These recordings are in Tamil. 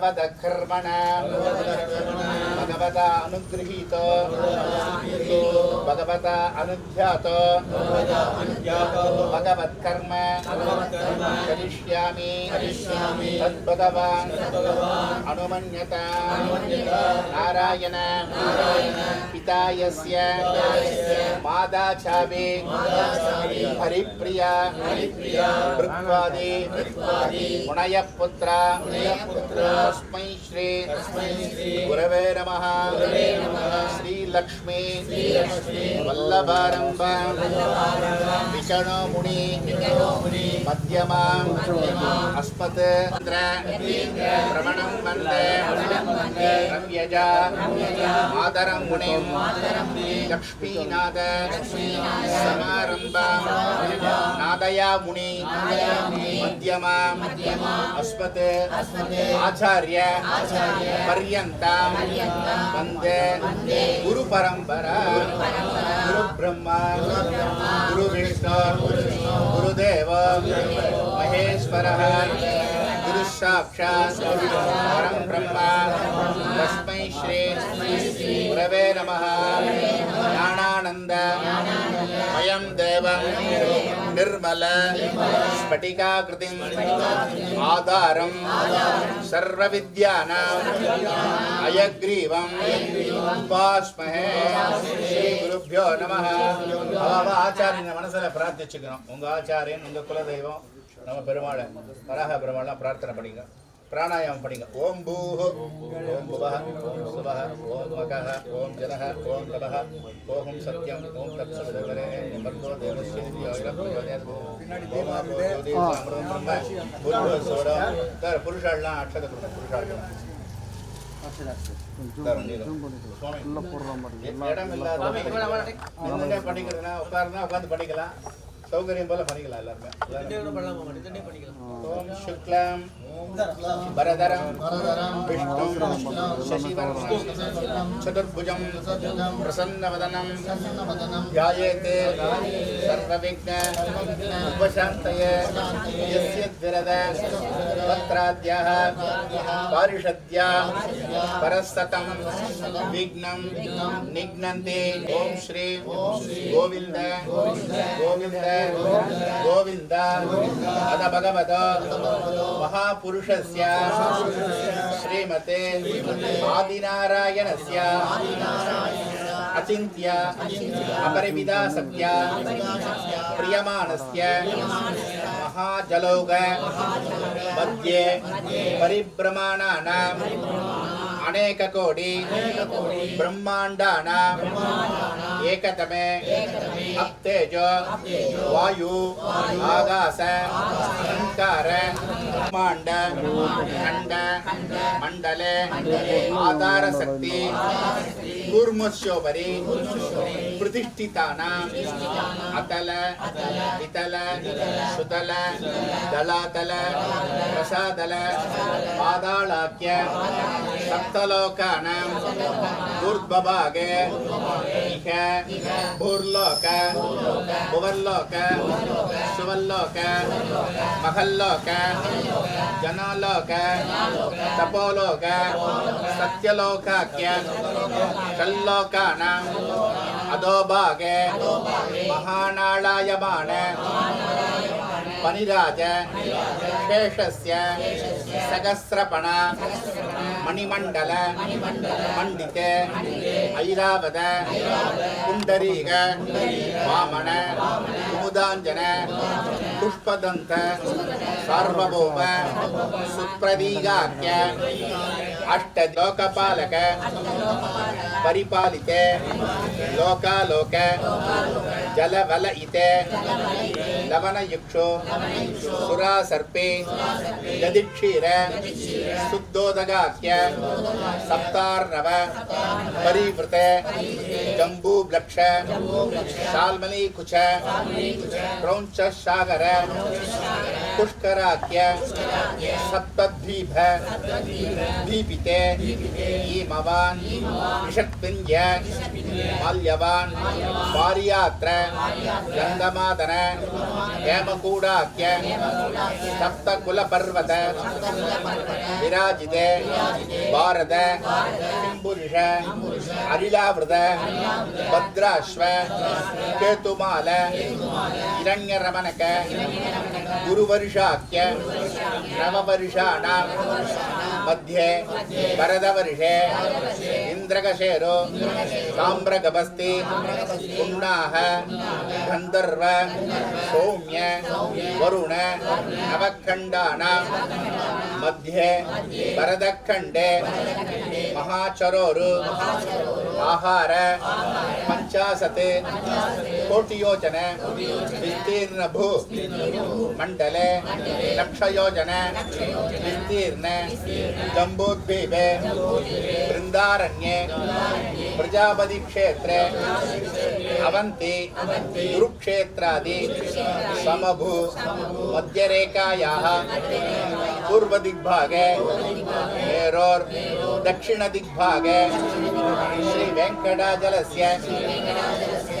भगवदकर्मण भगवता अनुगृहीत भगवता अनुध्यात। भगवत्कर्म करिष्यामि। तद्भगवान्। अनुमन्यता। नारायण। पिता यस्य माता चावे हरिप्रिया भृक्वादि తస్మై శ్రీ గురవే నమ. శ్రీలక్ష్మీ వల్లభారంభ. విషణోముని మధ్యమాం. అస్మత్ अस्मत् प्रवणं वन्दे रम्यजा मातरं मुनिं लक्ष्मीनाथ समारम्भ नादया मुनि मध्यमा अस्मत् आचार्य पर्यन्तां वन्दे गुरुपरम्परा गुरुब्रह्मा गुरुविष्णु गुरुदेव महेश्वरः சாட்சாத் பரம் பிரம்மா தஸ்மை ஸ்ரீ குரவே நம ஞானானந்த அயம் தேவம் நிர்மல ஸ்பட்டிகாகிருதி ஆதாரம் சர்வவித்யானாம் அயக்ரீவம் உபாஸ்மஹே ஸ்ரீ குருப்பியோ நம அவ ஆச்சாரியன் மனசில் பிரார்த்திச்சுக்கிறோம். உங்கள் ஆச்சாரியன் உங்கள் குலதெய்வம் நம்ம பெருமாளை வராக பெருமாள்லாம் பிரார்த்தனை பண்ணிங்க பிராணாயாமம் பண்ணிங்க ஓம் பூஹ. ஓம் புவஹ. ஓம் சுவஹ. ஓம் மகஹ ஓம் ஜனஹ. ஓம் சத்யம். ஓம் தத்சவதவரே நிபந்தோ தேவஸ்ய தியோயிரம் பிரயோஜயத் ஓம் ஆபோ ஜோதி சாமரம் பிரம்ம. புருஷ சோடம் தர் புருஷாலாம் அக்ஷத புருஷ இடம் இல்லாத படிக்கிறதுனா உட்காருனா உட்காந்து படிக்கலாம் சௌகரியம் போல பண்ணிக்கலாம் எல்லாருமே. ஓம் சுக்லாம் பரதரம் விஷ்ணு சசிவர்ணம் சதுர்புஜம் பிரசன்னவதனம் யாயேதே சர்வவிக்ன உபசாந்தய யஸ்யத்விரத பத்ராத்யா பாரிஷத்யா பரஸ்ததம் விக்னம் நிக்னந்தே ஓம் ஸ்ரீ கோவிந்த கோவிந்த गोविन्द अथ भगवत महापुरुषस्य श्रीमते आदिनारायणस्य अचिन्त्य अपरिमिता सत्य प्रियमाणस्य महाजलौग मध्ये ಅನೇಕ ಕೋಡಿ ಬ್ರಹ್ಮಾಂಡಾನ ಏಕತಮೆ ಅಪ್ತೇಜ ವಾಯು ಆಗಾಸ ಸಂಕಾರ ಬ್ರಹ್ಮಾಂಡ ಖಂಡ ಮಂಡಲೆ ಆಧಾರ ಶಕ್ತಿ कूर्मस्योपरि प्रतिष्ठितानाम् अतल वितल सुतल दलातल रसातल पादालाख्य सप्तलोकानां ऊर्ध्वभागे इह भूर्लोक भुवर्लोक सुवर्लोक महल्लोक जनालोक तपोलोक सत्यलोकाख्य षल्लोकानाम् अधोभागे महानाळायमान पनिराज शेषस्य सहस्रपण मणिमण्डल मण्डिते ऐरावत पुण्डरीक वामन मौदाञ्जन पुष्पदन्त सार्वभौम सुप्रदीगाख्य अष्टलोकपालक परिपालित लोकालोक जलवल इते लवणयुक्षो। सुरासर्पे। दधिक्षीर शुद्धोदगाख्य। सप्तार्णव। परिवृत। जम्बूब्लक्ष शाल्मलीकुच। क्रौञ्चसागर पुष्कराख्य। सप्तद्वीप। दीपिते। ईमवान्। ಬಾಲ್ಯವಾನ್ ಪಾರಿಯಾತ್ರ ಗಂಧಮಾದನ ಹೇಮಕೂಡಾಖ್ಯ ಸಪ್ತಕುಲ ಪರ್ವತ ವಿರಾಜಿತೆ ಭಾರತ ಹಿಂಪುರುಷ ಅರಿಲಾವೃತ ಭದ್ರಾಶ್ವ ಕೇತುಮಾಲ ಹಿರಣ್ಯರಮನಕ गुरुवर्षाख्य नववर्षाणां मध्ये वरदवर्षे इन्द्रकशेरो ताम्रगभस्ति पुण्णाः गन्धर्व सौम्य वरुण नवखण्डानां मध्ये वरदखण्डे महाचरोरु आहार पञ्चाशत् कोटियोजन विस्तीर्णभू मण्डले लक्षयोजन विस्तीर्ण जम्बूद्वीपे वृन्दारण्ये प्रजापतिक्षेत्रे अवन्ति कुरुक्षेत्रादि समभू मध्यरेखायाः पूर्व दिग्भागे नेरोर् दक्षिण दिग्भागे श्री वेङ्कटाजलस्य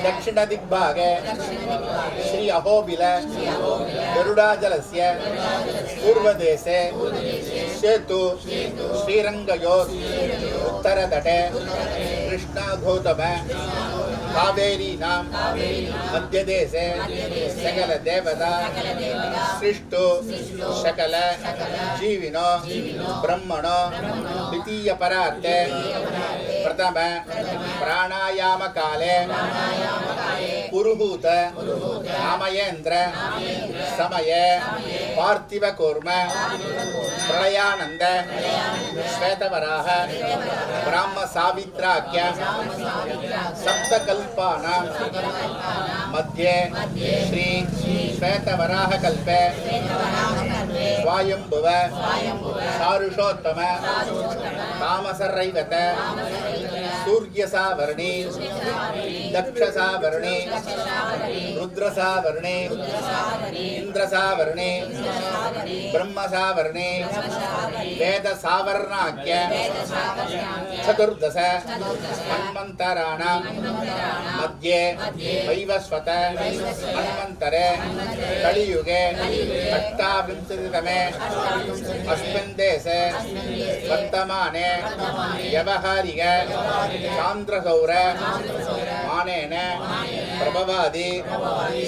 दक्षिण दिग्भागे श्री अहोबिल गरुडाजलस्य पूर्वदेशे। सेतु। श्रीरङ्गयोः उत्तरतटे। कृष्णागौतम कावेरीनां मध्यदेशे। सकलदेवता सृष्टु सकल जीविनो ब्रह्मणो द्वितीयपरार्थे प्रथम प्राणायामकाले पुरुहूत रामयेन्द्र समये பார்த்திவ கூர்ம. பிரளயானந்த. ஸ்வேதவராக. பிராம சாவித்ராக்கிய சப்தகல்பான. மத்தியே. ஸ்ரீ ஸ்வேதவராக கல்ப வாயும்புவ सारुषोत्तम तामसरैवत सूर्यसावर्णे दक्षसावर्णे रुद्रसावर्णे इन्द्रसावर्णे ब्रह्मसावर्णे वेदसावर्णाख्य चतुर्दश मन्वन्तराणां मध्ये वैवस्वत मन्वन्तरे कलियुगे अष्टाविंशतितमे अस्मिन् देशे वर्तमाने व्यवहारिक चान्द्रसौर मानेन प्रभवादि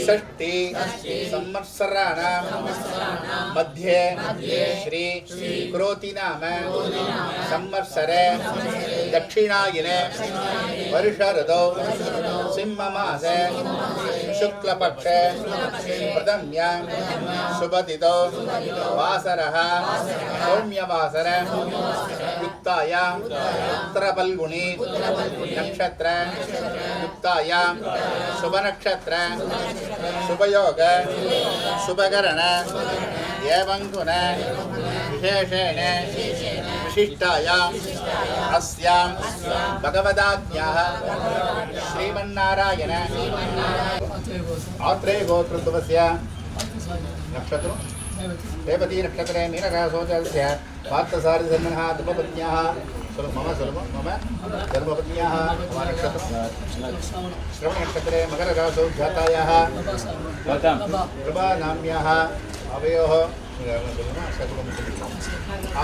षष्टि संवत्सराणां मध्ये श्री क्रोति नाम संवत्सरे दक्षिणायने वर्षऋतौ सिंहमासे शुक्लपक्षे प्रथम्यां शुभतिथौ वासरः सौम्यवासर युक्तायां उत्तरफल्गुणि नक्षत्र युक्तायां शुभनक्षत्र शुभयोग शुभकरण एवं गुण विशेषेण विशिष्टायाम् अस्यां भगवदाज्ञाः। श्रीमन्नारायण। आत्रेय गोत्रत्वस्य नक्षत्रं रेवती नक्षत्रे मीनरासोचस्य सुल- मम सुलभं मम धर्मपत्न्याः मम नक्षत्रं श्रवणनक्षत्रे मकररासौ जातायाः कृपानाम्याः आवयोः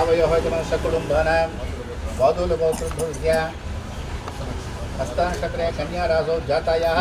आवयोः सकुटुम्बानां वादुलगोत्रस्य हस्तानक्षत्रे कन्यारासौ जातायाः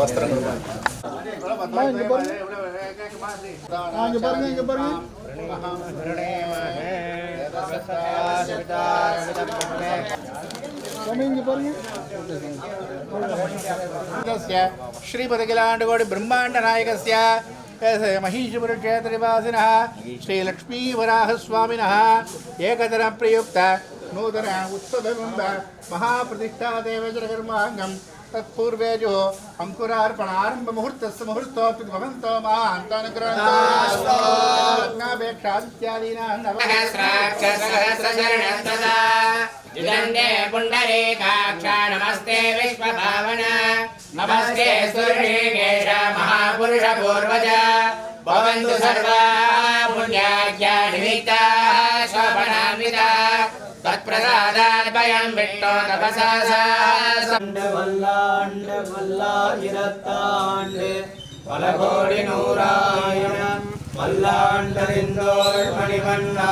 வஸ்திரங்கள் பாருங்க. ஸ்ரீபதிகிலாண்டுகோடி பிரம்மாண்ட நாயகஸ்ய மஹீஷபுரக்ஷேத்திரிவாசின ஸ்ரீலக்ஷ்மீவராகஸ்வாமின ஏகதர பிரயுக்த நூதன உத்சவபிம்ப மகாபிரதிஷ்டா तत्पूर्वे जो अंकुरार्पणारंभ मुहूर्त मुहूर्त भवंत महान्तानुग्रहणापेक्षादीना दण्डे नमस्ते विश्वभावना। नमस्ते सुरेकेश सर्वा पुण्याख्या निमित्ताः தற்பிரசாதான்பயம் விட்டோ நபசாசாண்ட வல்லாயிரத்தாண்டு பல கோடி நூறாயிரம் வல்லாண்டறிந்தோள் மணிமன்னா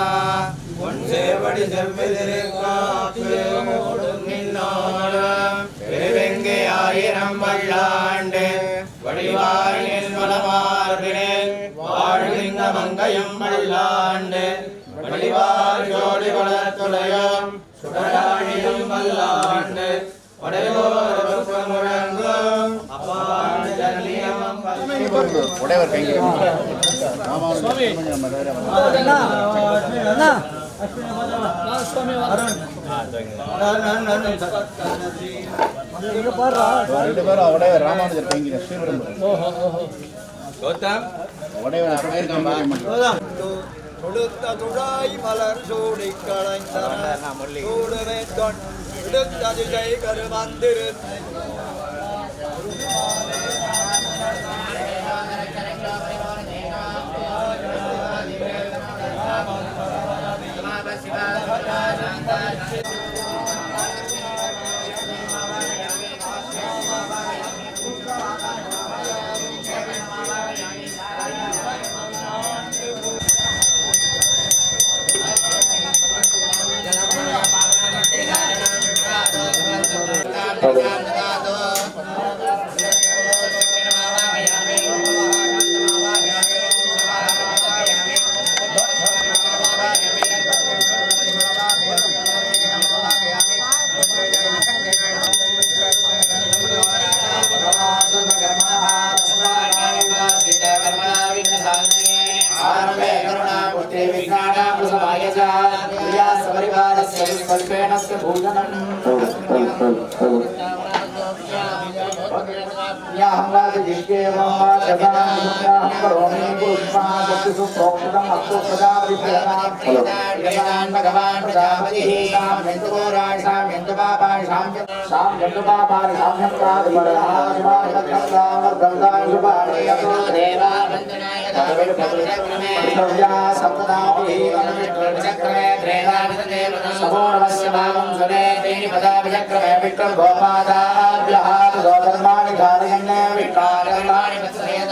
உன் சேவடி செவ்விதிரே காத்து நின்னோடு ஆயிரம் வல்லாண்டு வழிவாரின் வளமார்பினே வாழ்கின்ற மங்கையும் வல்லாண்டு வடிவாழ் ஜோடி வளத்துளையும் சுடராணியும் வல்லாண்டு உடையவர் கையில் ரெண்டு பேரும் உடையவர் ராமானுஜர் கைங்கிற ஸ்ரீபெரும்புரம் உடையவர் தொடுத்த துழாய் மலர் சூடி களைந்தன சூடுவே தொன் எடுத்த திசை கருமந்திரு হবে దివ్యేమమ్మా గదానుగ్రహం కరోమి పుష్పా భక్తి సుప్రోక్షితం అస్తు ప్రజాపతి ప్రజాన్ భగవాన్ సాం जगान् भगवान् प्रजापतिः साम्यन्तुघोराय साम्यन्तुपापाय साम्य साम्यन्तुपापाय साम्यन्तादिपरः शिवाय तत्सत्तामर्दन्ताय शुभाय यतो देवा वन्दनाय पृथिव्या सप्तदाभिः चक्रमे सपूर्णमस्य भागं सुने तेनि पदाभिचक्रमे विक्रमगोपादाभ्यः ततो धर्माणि धारयन्ने विक्रारर्माणि वत्सयत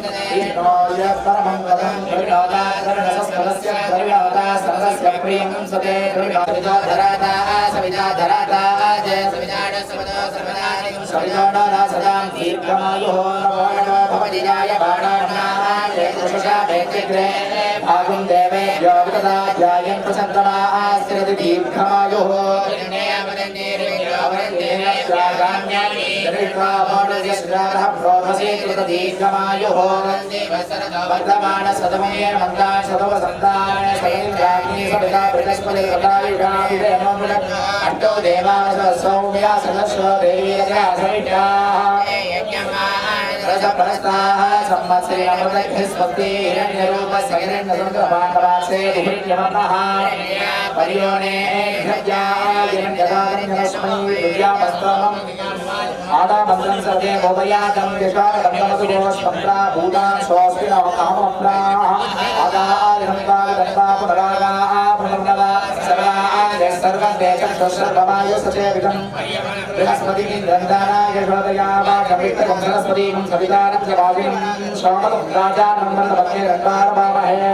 विन्दने ीर्णोय परमं पदं प्रविणोदा प्रविणसस्पदस्य प्रविणोदा सरदस्य प्रियं सते प्रविणोदितो धराता सविता धराता जय सविताड समदो सर्वदानिकं सविताडो न सदां दीर्घमायुः नमो नमो भवदिजाय बाणाः जय दशा वेत्तिग्रे भागुं देवेभ्यो विददा ध्यायन् प्रसन्तमास्त्रति दीर्घमायुः दीर्घमायुः वर्धमान सदमये मन्दा सदव सन्तान स्वयं राज्ञी सविता बृहस्पति सदायुषाभिषेममुल अष्टो देवास सौम्या सदस्व देवी रजा सविताः रसपरस्ताः संवत्सरे अमृतघ्नस्पति हिरण्यरूपस्य हिरण्यसमुद्रपाण्डवासे विभिन्यमनः परियोने घ्रजायन्यदानस्मै विद्यामस्त्रमम् आदामन्त्रं सर्वे भोपयातं विश्वारदन्तमसुगोष्पन्त्रा भूतान् स्वस्ति नव कामप्राः आदारिहन्तारिदन्ता पुनरागाः पुनर्नवा सर्वाः सर्वं देशं सर्वमायु सचेवितं बृहस्पतिमिन्द्रन्दानाय शोदयावाकमित्तकं सरस्वतीं सवितारं च वाजिनं सोमतं राजानं वर्णपत्ने रन्दारवामहे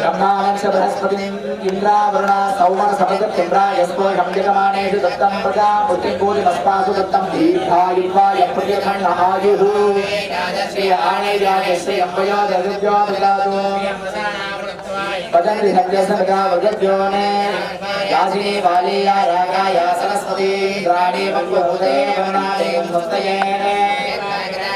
ब्रह्माणं च बृहस्पतिम् इन्द्रावरुणा सौमन सपदत्तिन्द्रा यस्पोषं जगमानेषु दत्तं प्रजा पुत्रिकोटिमस्मासु दत्तं दीर्घायुर्वाय प्रतिखण्डहायुः श्री आणैर्याय श्री अम्बयो ददिव्यो ददातु पतंति नव्यस्नपदावृतद्योने यासिनी वाली या रागा या सरस्वती राणी मग्वभूते भवनानि संस्तये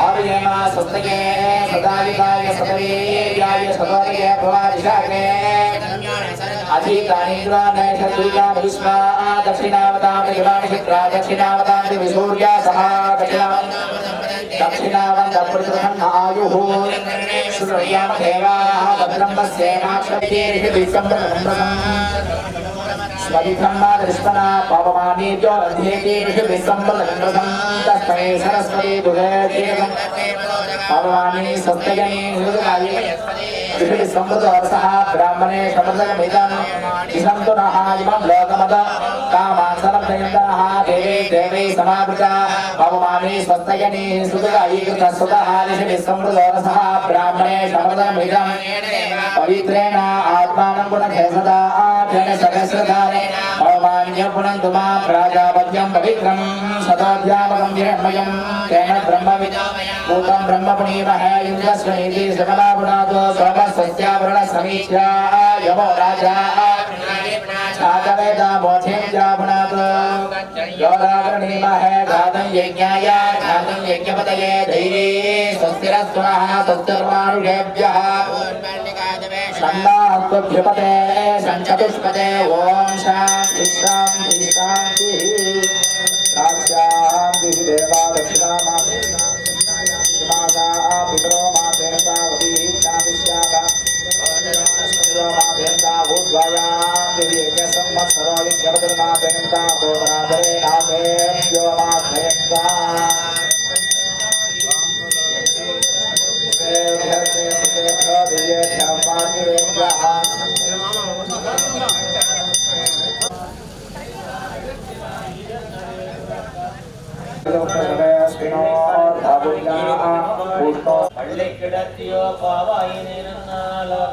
आर्येण सत्तये सदायुताय सतवेयाय सतोदये भवादिशाके। अधीतानिन्द्रानैषद्वीकाभिस्मा दक्षिणावतामिवामिषित्रा दक्षिणावतामि विसूर्या सहा दक्षिणावन्तपृथृहन्नायुः श्रुतयामदेवाः भद्रम्बस्येनाक्षभिः दिशम्भ्रम् స్వధిఖండాదిష్టనా పవమాని జ్వరధేతేషు విసంబలకృతం తస్మై సరస్వతి భుగేతీర్థం పవమాని సత్యగణే హృదయాయ ఇవి సంవృత వరసః బ్రాహ్మణే సమృతమిదం ఇదంతు నః ఇమం లోకమద కామాసనభయందనః దేవే దేవే సమావృతా పవమాని స్వస్తయని సుదగాయీకృత సుతః ఋషి సంవృత వరసః బ్రాహ్మణే సమృతమిదం పవిత్రేణ ఆత్మానం గుణఖేసదా సహస్రధారే परन्तु प्राजापत्यं पवित्रं सदाध्यापकं विरण्मयं तेन ब्रह्मविदामयं भूतं ब्रह्मपुणीमः युञ्जस्वनीति श्रमलापुणातो सर्वसस्यावरण समीक्षा यमो राजा। साधवेदा मोक्षेन्द्रापुणात् योगाग्रणीमः घातं यज्ञाय, घातं यज्ञपतये धैर्ये स्वस्तिरस्वः सत्कर्माणुषेभ्यः षण्णात्वभ्युपते सञ्चतुष्पते ॐ शान्ति शान्ति शान्तिः शान्तिः देवा दक्षिणा माता पितरो मातेता वदी शान्ति स्यात् मातेता भूद्वयां देवी एकसंवत्सरो यज्ञपतिर्मातेता കിടത്തിയോ പാവായി നീരുന്നാലോ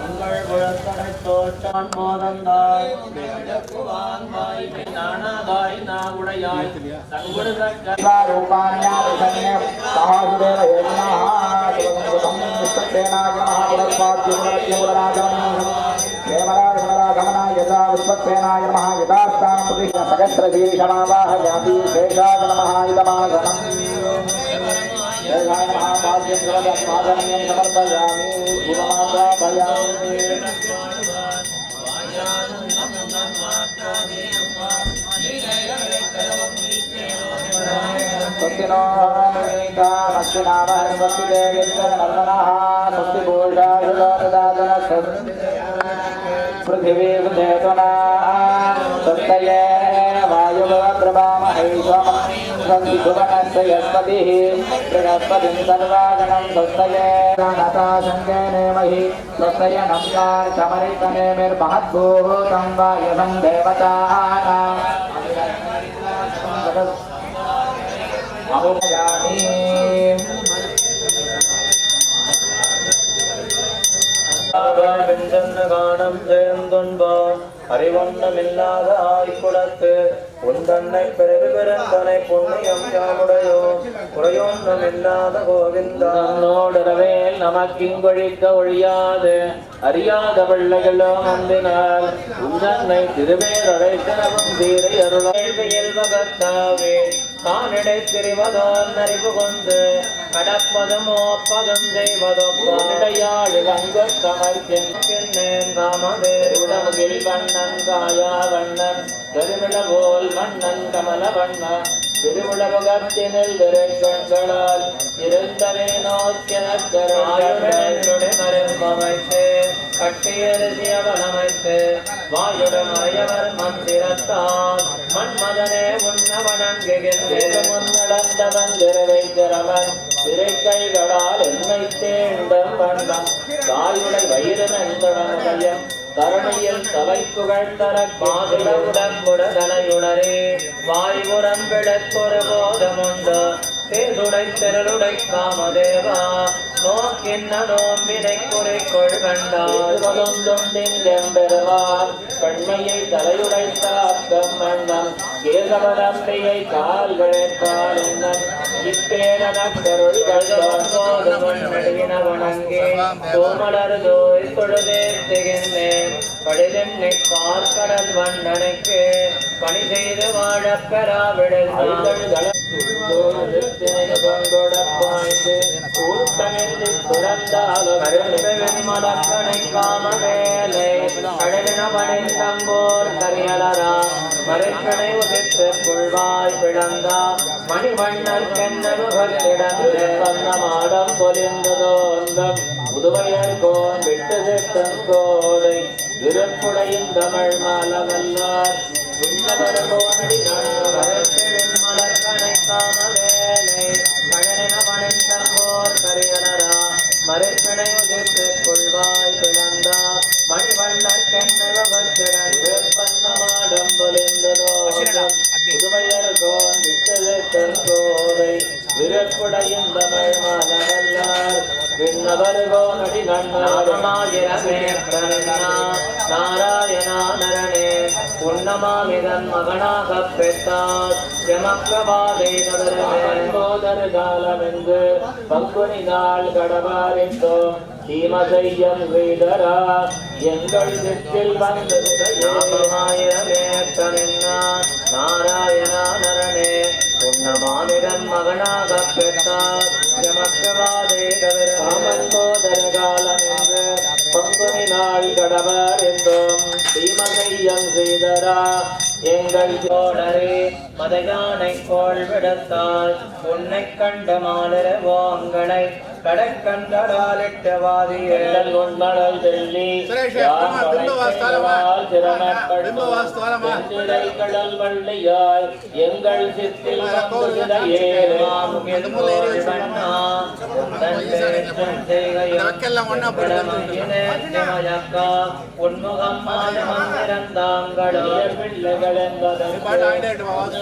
உங்கள் குழத்தடை தோற்றான் மோதந்தாய் நாணாதாய் நாவுடையாய் யதாஸ்தான பிரதிஷ்ட சகசிரதீஷணாவாக யாதி சேஷாக நமஹ இதமாக नमः पाद्यं सर्वदस्मादनम्यं समर्पयामि भुवमादापयामि स्वस्ति नो स्वस्ति नाम स्वस्ति देवेन्द्रनन्दनः स्वस्ति भूषा पृथिवी सुधेतुना स्वस्तये वायुभवप्रभामहे स्वस्ति भुवनस्य यस्पतिः बृहस्पतिं सर्वागणं स्वस्तये नता शङ्केनेमहि स्वस्तय नम्कार चमरितनेमिर्महद्भूतं वायुधं देवतानाम् अमुपयामि காணம் ஜெயந்துண்பம் அறிவொன்னமில்லாத ஆய்குலத்து உந்தன்னை பிறகு பிறந்தனை புண்ணியம் யாமுடையோ குறையொன்னமில்லாத கோவிந்தோடுறவேல் நமக்கிங்கொழிக்க ஒழியாது. அறியாத பிள்ளைகளோ நம்பினால் உந்தன்னை திருவேரழைத்தனவும் தீரை அருள்வியல் வகத்தாவே கானிடை திரிவதோன் நறிவு கொண்டு கடப்பதும் ஓப்பதும் செய்வதொப்படையாளி வங்க கமர்கின்றேன் காமவேருடமுகில் வண்ணன் காயா வண்ணன் பெருமிழ போல் மன்னன் கமல வண்ணன். திருமுழமுகத்தினில் விரை கண்களால் இருந்தவே நோக்கியனக்கருடைய கட்டியெழுதி அவனமைத்து வாயுட மறையவர் மந்திரத்தான் மன்மதனே உன்னவனங்குகின்றேன் முன்னடந்தவன் திருவைக்கிறவன் திரைக்கைகளால் என்னை தேண்டும் வண்ணம். தாயுடை வயிறுமென்றடையம் தரணியில் தலை புகழ்தர பாதுடமுடமுடதலையுணரே வாய்வுடன் விளக்கொரு போதமுண்டு தேதுடை திரளுடை காமதேவா. நோக்கின்ன நோம்பினை குறை கொள்கண்டார் கண்மையை தலையுடை தாக்கம் வண்ணம் கேசவரம்பியை கால்களை பாருங்கள் இப்பேரனக்கருள் வணங்கே சோமலர் தோய் தொழுதே திகின்றேன் படிதென்னை பார்க்கடல் வண்ணனுக்கு பணி செய்து வாழப் பெறா விடல் மடக்கனை காம வேலை அழகினமணிந்தம்போர் கரியலரா மறைக்கடை உதித்து புல்வாய் பிளந்தா. மணிவண்ணர் வந்த மாடம் பொலிந்ததோந்தம் புதுவையர் கோன் விட்டு சித்தன் கோடை விருப்புடையும் தமிழ் மாலவல்லார். விண்ணவர் கோனடி வரத்தின் மலர்கனை காம வேலை கழனின பணிந்தம்போர் கரியலரா மறைப்பிணை கொள்வாய் பிழந்தா பிளந்தா மணிவண்ணர் கென்னவகிடந்து வந்த மாடம் பொலிந்ததோ புதுவையர் கோன் விட்டு சித்தன் கோடை விருப்புடையும் தமிழ் மாலவல்லார் விண்ணவர் கோனடி நன்னாரமாயிரமே நாராயணா நரணே புன்னமாமிதன் மகனாகப் பெற்றார். எமக்கபாதை நகரமேதர் காலமென்று பங்குனி நாள் கடவாரிட்டோ தீமசையம் வீடரா எங்கள் சிற்றில் வந்து ஆயிரமே நாராயணா நரணே புன்னமாமிதன் மகனாக பெற்றார். எமக்கபாதை தவிர ராமன் போதர காலம் என்று பங்குனி நாள் கடவர் என்றும் தீமகையம் செய்தரா எங்கள் தோழரே மதையானை கோள் விடத்தால் உன்னை கண்ட மாலர வெள்ளி வள்ளியாய் எங்கள் சித்தில் அம்மா, கோவில் ஏழாம் அந்த மூலை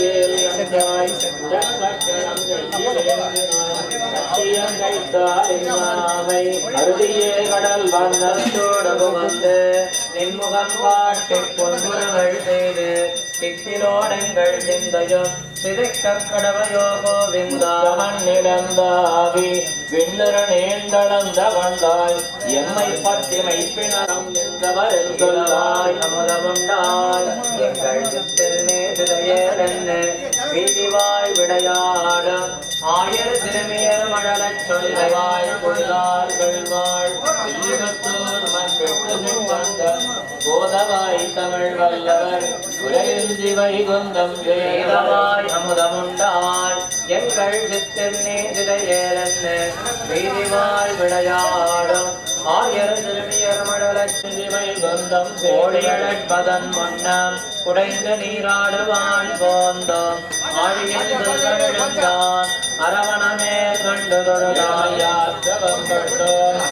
சென்பயன் அடியேல் கைத்தாய் அருதியே கடல் வந்து நின்முகம் பாட்டு பொன்முருகள் செய்து சித்திலோடங்கள் சிந்தையும் சிதைக்க கடவையோ கோவிந்தா மண்ணிடந்தாவி நீண்டளந்த கொண்டாய் எம்மை பத்திமை பிணரம் நின்றவரில் சொல்லாய். அமுதமுண்டாய் எங்கள் சித்தில் நேதிரையேறென்னு ஆயர் திருமியர் மடலச் சொல்வாய் கொள்ளார்கள் வாழ். இல்லிபத்தூர் மக்கெட்டு நிற்பந்த போதவாய் தமிழ் வல்லவர். உலகில் சிவை குந்தம் வேதவாய் அமுதமுண்டாய் எங்கள் சித்தில் நீதிரையேறென்னு வீதிவாய் விளையாடும் ஆயர் திருமியர் மழலச் சிவை குந்தம் குடைந்து நீராடுவான் போந்தோம். ஆழியன் அரவணமே கண்டு தொழுதாயாற்றவம் கொண்டோம்.